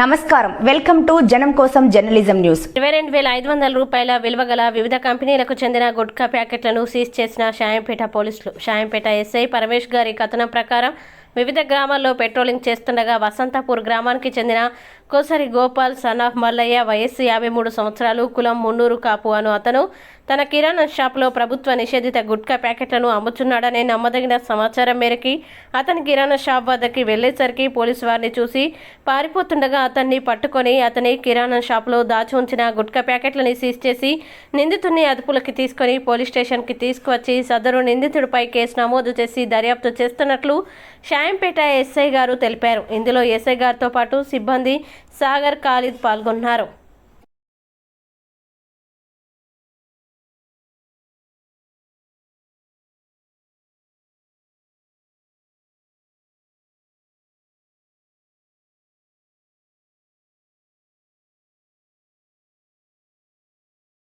నమస్కారం. Welcome to జనం కోసం జర్నలిజం న్యూస్. ఇరవై రెండు వేల ఐదు వందల రూపాయల విలువ గల వివిధ కంపెనీలకు చెందిన గుట్కా ప్యాకెట్లను సీజ్ చేసిన షాయంపేట పోలీసులు. షాయంపేట ఎస్ఐ పరమేష్ గారి కథనం ప్రకారం వివిధ గ్రామాల్లో పెట్రోలింగ్ చేస్తుండగా వసంతపూర్ గ్రామానికి చెందిన కోసరి గోపాల్ సన్ ఆఫ్ మల్లయ్య వయస్సు యాభై మూడు సంవత్సరాలు కులం మున్నూరు కాపు అను అతను తన కిరాణా షాప్లో ప్రభుత్వ నిషేధిత గుట్కా ప్యాకెట్లను అమ్ముతున్నాడనే నమ్మదగిన సమాచారం మేరకి అతని కిరాణా షాప్ వద్దకి వెళ్ళేసరికి పోలీసు వారిని చూసి పారిపోతుండగా అతన్ని పట్టుకొని అతని కిరాణా షాప్లో దాచి ఉంచిన గుట్కా ప్యాకెట్లని సీజ్ చేసి నిందితుడిని అదుపులోకి తీసుకొని పోలీస్ స్టేషన్కి తీసుకువచ్చి సదరు నిందితుడిపై కేసు నమోదు చేసి దర్యాప్తు చేస్తున్నట్లు షాయంపేట ఎస్ఐ గారు తెలిపారు. ఇందులో ఎస్ఐ గారితో పాటు సిబ్బంది సాగర్ ఖాలిద్ పాల్గొన్నారు.